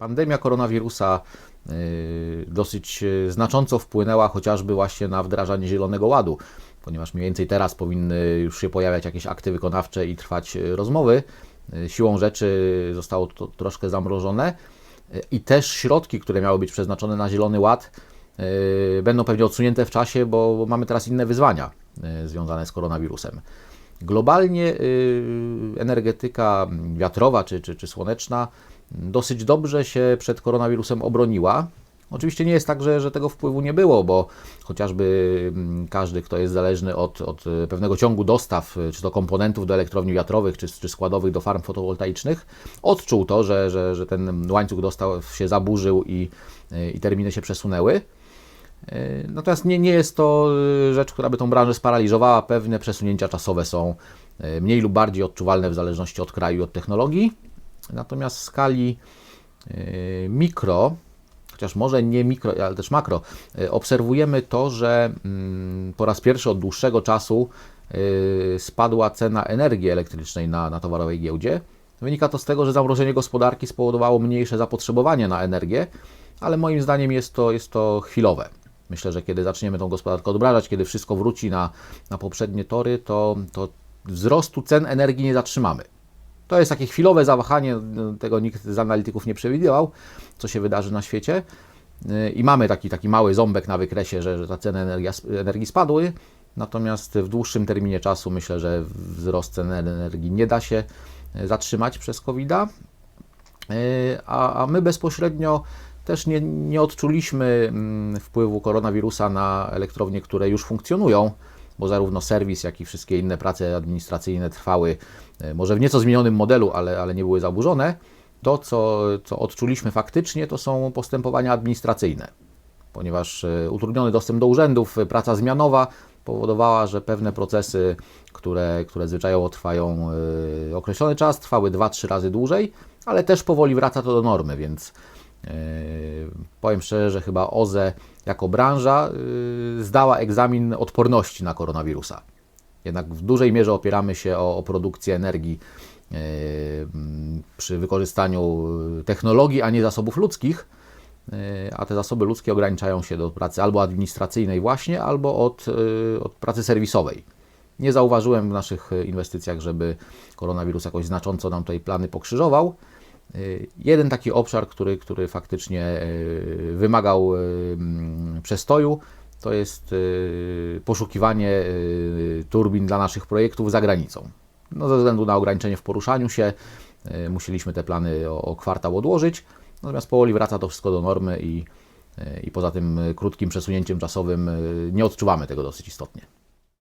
Pandemia koronawirusa y, dosyć y, znacząco wpłynęła chociażby właśnie na wdrażanie Zielonego Ładu, ponieważ mniej więcej teraz powinny już się pojawiać jakieś akty wykonawcze i trwać y, rozmowy. Siłą rzeczy zostało to troszkę zamrożone i też środki, które miały być przeznaczone na Zielony Ład, będą pewnie odsunięte w czasie, bo mamy teraz inne wyzwania związane z koronawirusem. Globalnie energetyka wiatrowa czy, czy, czy słoneczna dosyć dobrze się przed koronawirusem obroniła. Oczywiście nie jest tak, że, że tego wpływu nie było, bo chociażby mm, każdy, kto jest zależny od, od y, pewnego ciągu dostaw, y, czy to komponentów do elektrowni wiatrowych, czy, czy składowych do farm fotowoltaicznych, odczuł to, że, że, że ten łańcuch dostaw się zaburzył i, y, i terminy się przesunęły. Natomiast nie, nie jest to rzecz, która by tą branżę sparaliżowała. Pewne przesunięcia czasowe są mniej lub bardziej odczuwalne w zależności od kraju i od technologii. Natomiast w skali yy, mikro, chociaż może nie mikro, ale też makro, yy, obserwujemy to, że mm, po raz pierwszy od dłuższego czasu yy, spadła cena energii elektrycznej na, na towarowej giełdzie. Wynika to z tego, że zamrożenie gospodarki spowodowało mniejsze zapotrzebowanie na energię, ale moim zdaniem jest to, jest to chwilowe. Myślę, że kiedy zaczniemy tą gospodarkę odmrażać, kiedy wszystko wróci na, na poprzednie tory, to, to wzrostu cen energii nie zatrzymamy. To jest takie chwilowe zawahanie, tego nikt z analityków nie przewidywał, co się wydarzy na świecie. Yy, I mamy taki, taki mały ząbek na wykresie, że, że ta ceny energii, energii spadły. Natomiast w dłuższym terminie czasu myślę, że wzrost cen energii nie da się yy, zatrzymać przez COVID-a. Yy, A, a my bezpośrednio też nie, nie odczuliśmy mm, wpływu koronawirusa na elektrownie, które już funkcjonują, bo zarówno serwis, jak i wszystkie inne prace administracyjne trwały e, może w nieco zmienionym modelu, ale, ale nie były zaburzone. To, co, co odczuliśmy faktycznie, to są postępowania administracyjne, ponieważ e, utrudniony dostęp do urzędów, praca zmianowa powodowała, że pewne procesy, które, które zwyczajowo trwają e, określony czas, trwały 2-3 razy dłużej, ale też powoli wraca to do normy, więc powiem szczerze, że chyba OZE jako branża e, zdała egzamin odporności na koronawirusa. Jednak w dużej mierze opieramy się o, o produkcję energii e, przy wykorzystaniu technologii, a nie zasobów ludzkich, e, a te zasoby ludzkie ograniczają się do pracy albo administracyjnej właśnie, albo od, e, od pracy serwisowej. Nie zauważyłem w naszych inwestycjach, żeby koronawirus jakoś znacząco nam tutaj plany pokrzyżował. Y, Jeden taki obszar, który, który faktycznie y, wymagał y, mm, przestoju, to jest poszukiwanie turbin dla naszych projektów za granicą. No, ze względu na ograniczenie w poruszaniu się, musieliśmy te plany o, o kwartał odłożyć, natomiast powoli wraca to wszystko do normy i, i poza tym krótkim przesunięciem czasowym nie odczuwamy tego dosyć istotnie.